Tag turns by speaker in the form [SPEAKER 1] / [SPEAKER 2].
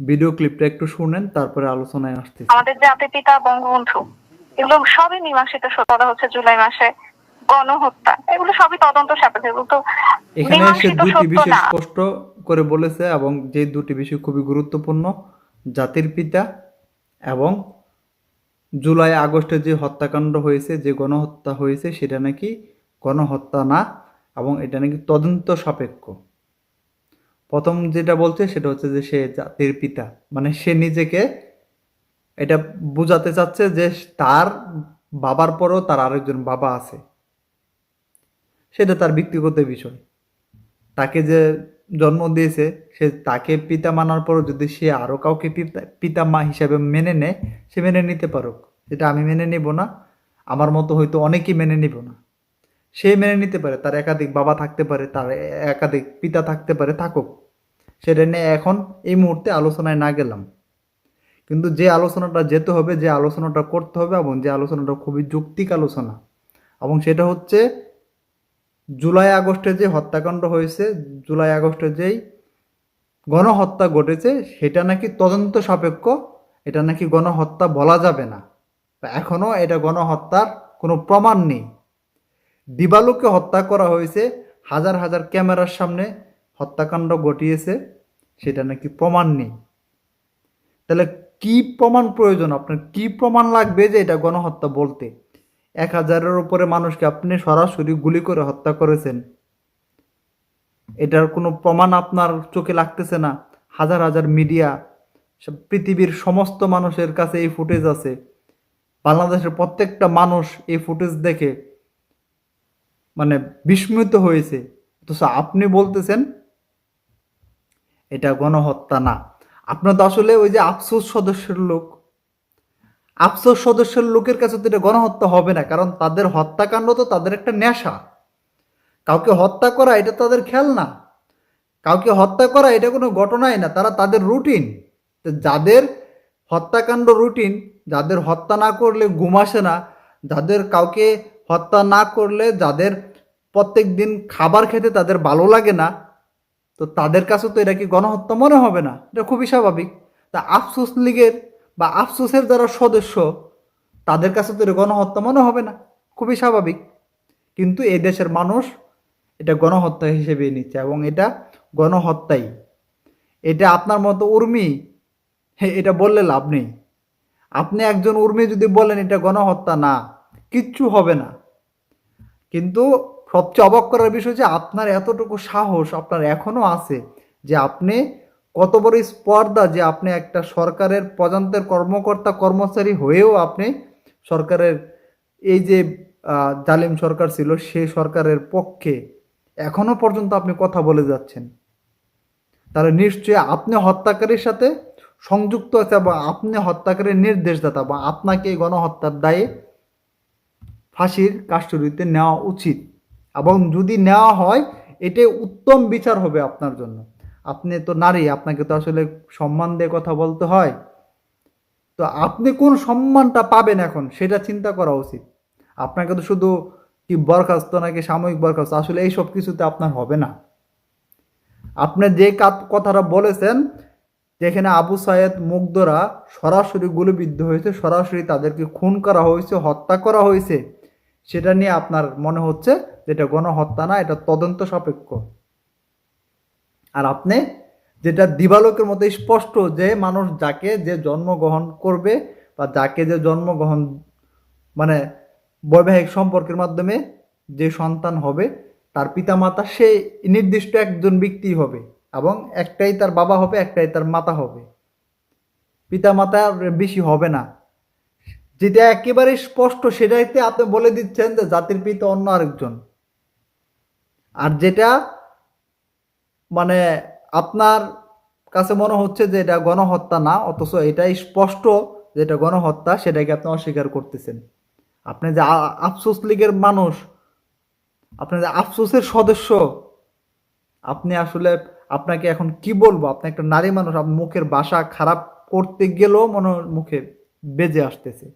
[SPEAKER 1] Video ক্লিপটা একটু শুনেন তারপরে আলোচনায় আসতেছি।
[SPEAKER 2] আমাদের জাতির পিতা বঙ্গবন্ধু এগুলো সবই মীমাংসিত সত্য হচ্ছে জুলাই মাসে। গণহত্যা এগুলো সবই তদন্ত সাপেক্ষে এগুলো তো
[SPEAKER 1] এখানে সে দুটি বিষয় স্পষ্ট করে বলেছে এবং যে দুটি বিষয় খুবই গুরুত্বপূর্ণ জাতির পিতা এবং জুলাই আগস্টে যে হত্যাকাণ্ড হয়েছে যে গণহত্যা হয়েছে সেটা নাকি গণহত্যা না এবং এটা নাকি তদন্ত সাপেক্ষ। প্রথম যেটা বলছে সেটা হচ্ছে যে সে জাতির পিতা। মানে সে নিজেকে এটা বোঝাতে চাচ্ছে যে তার বাবার পরেও তার আরেকজন বাবা আছে। সেটা তার ব্যক্তিগত বিষয়। তাকে যে জন্ম দিয়েছে, সে তাকে পিতা মানার পরও যদি সে আরও কাউকে পিতা মা হিসাবে মেনে নেয়, সে মেনে নিতে পারুক। সেটা আমি মেনে নিব না। আমার মতো হয়তো অনেকেই মেনে নিব না। সে মেনে নিতে পারে, তার একাধিক বাবা থাকতে পারে, তার একাধিক পিতা থাকতে পারে, থাকুক। সেটা নিয়ে এখন এই মুহূর্তে আলোচনায় না গেলাম। কিন্তু যে আলোচনাটা যেতে হবে, যে আলোচনাটা করতে হবে এবং যে আলোচনাটা খুবই যৌক্তিক আলোচনা এবং সেটা হচ্ছে জুলাই আগস্টে যে হত্যাকাণ্ড হয়েছে, জুলাই আগস্টে যেই গণহত্যা ঘটেছে, সেটা নাকি তদন্ত সাপেক্ষ, এটা নাকি গণহত্যা বলা যাবে না। এখনও এটা গণহত্যার কোনো প্রমাণ নেই। দিবালুকে হত্যা করা হয়েছে, হাজার হাজার ক্যামেরার সামনে হত্যাকাণ্ড ঘটিয়েছে, সেটা নাকি প্রমাণ নেই। তাহলে কি প্রমাণ প্রয়োজন? আপনার কি প্রমাণ লাগবে যে এটা গণহত্যা বলতে? এক হাজারের উপরে মানুষকে আপনি সরাসরি গুলি করে হত্যা করেছেন। এটার কোনো প্রমাণ আপনার চোখে লাগতেছে না? হাজার হাজার মিডিয়া পৃথিবীর সমস্ত মানুষের কাছে এই ফুটেজ আছে। বাংলাদেশের প্রত্যেকটা মানুষ এই ফুটেজ দেখে মানে বিস্মিত হয়েছে। অথচ আপনি বলতেছেন এটা গণহত্যা না। আপনার তো আসলে ওই যে আফসোস সদস্যের লোক। আফসোস সদস্যের লোকের কাছে তো এটা গণহত্যা হবে না, কারণ তাদের হত্যাকাণ্ড তো তাদের একটা নেশা। কাউকে হত্যা করা এটা তাদের খেল না কাউকে হত্যা করা এটা কোনো ঘটনাই না, তারা তাদের রুটিন। যাদের হত্যাকাণ্ড রুটিন, যাদের হত্যা না করলে ঘুম আসে না, যাদের কাউকে হত্যা না করলে, যাদের প্রত্যেক দিন খাবার খেতে তাদের ভালো লাগে না তো তাদের কাছে তো এটা কি গণহত্যা মনে হবে না? এটা খুবই স্বাভাবিক। তা আফসোস লীগের বা আফসোসের যারা সদস্য, তাদের কাছে তো এটা গণহত্যা মনে হবে না। খুবই স্বাভাবিক। কিন্তু এই দেশের মানুষ এটা গণহত্যা হিসেবে নিচ্ছে এবং এটা গণহত্যাই। এটা আপনার মতো উর্মি এটা বললে লাভ নেই। আপনি একজন উর্মি যদি বলেন এটা গণহত্যা না, কিচ্ছু হবে না। কিন্তু সবচেয়ে অবাক করার বিষয় যে আপনার এতটুকু সাহস আপনার এখনও আছে যে আপনি কত বড় স্পর্ধা যে আপনি একটা সরকারের প্রজান্তের কর্মকর্তা, কর্মচারী হয়েও আপনি সরকারের এই যে জালিম সরকার ছিল সেই সরকারের পক্ষে এখনও পর্যন্ত আপনি কথা বলে যাচ্ছেন। তাহলে নিশ্চয়ই আপনি হত্যাকারীর সাথে সংযুক্ত আছে বা আপনি হত্যাকারীর নির্দেশদাতা বা আপনাকে গণহত্যার দায়ে ফাঁসির কাস্টডিতে নেওয়া উচিত। এবং যদি নেওয়া হয়, এটাই উত্তম বিচার হবে আপনার জন্য। আপনি তো নারী, আপনাকে তো আসলে সম্মান দিয়ে কথা বলতে হয়। তো আপনি কোন সম্মানটা পাবেন এখন, সেটা চিন্তা করা উচিত। আপনাকে তো শুধু কি বরখাস্ত নাকি সাময়িক বরখাস্ত, আসলে এই সব কিছুতে আপনার হবে না। আপনি যে কথাটা বলেছেন, যেখানে আবু সায়েদ মুগ্ধরা সরাসরি গুলিবিদ্ধ হয়েছে, সরাসরি তাদেরকে খুন করা হয়েছে, হত্যা করা হয়েছে। সেটা নিয়ে আপনার মনে হচ্ছে যে এটা গণহত্যা না, এটা তদন্ত সাপেক্ষ। আর আপনি যেটা দিবালোকের মতো স্পষ্ট যে মানুষ যাকে যে জন্মগ্রহণ করবে বা যাকে যে জন্মগ্রহণ মানে বৈবাহিক সম্পর্কের মাধ্যমে যে সন্তান হবে, তার পিতামাতা সে নির্দিষ্ট একজন ব্যক্তি হবে এবং একটাই তার বাবা হবে, একটাই তার মাতা হবে। পিতামাতা বেশি হবে না। যেটা একেবারে স্পষ্ট, সেটাইতে আপনি বলে দিচ্ছেন যে জাতির পিতা অন্য আরেকজন। আর যেটা মানে আপনার কাছে মনে হচ্ছে যে এটা গণহত্যা না, অথচ এটাই স্পষ্ট যে এটা গণহত্যা, সেটাকে আপনি অস্বীকার করতেছেন। আপনি যে আফসোস লীগের মানুষ, আপনি যে আফসোসের সদস্য, আপনি আসলে আপনাকে এখন কি বলব? আপনি একটা নারী মানুষ, আপনার মুখের বাসা খারাপ করতে গেলেও মনে মুখে বেজে আসতেছে।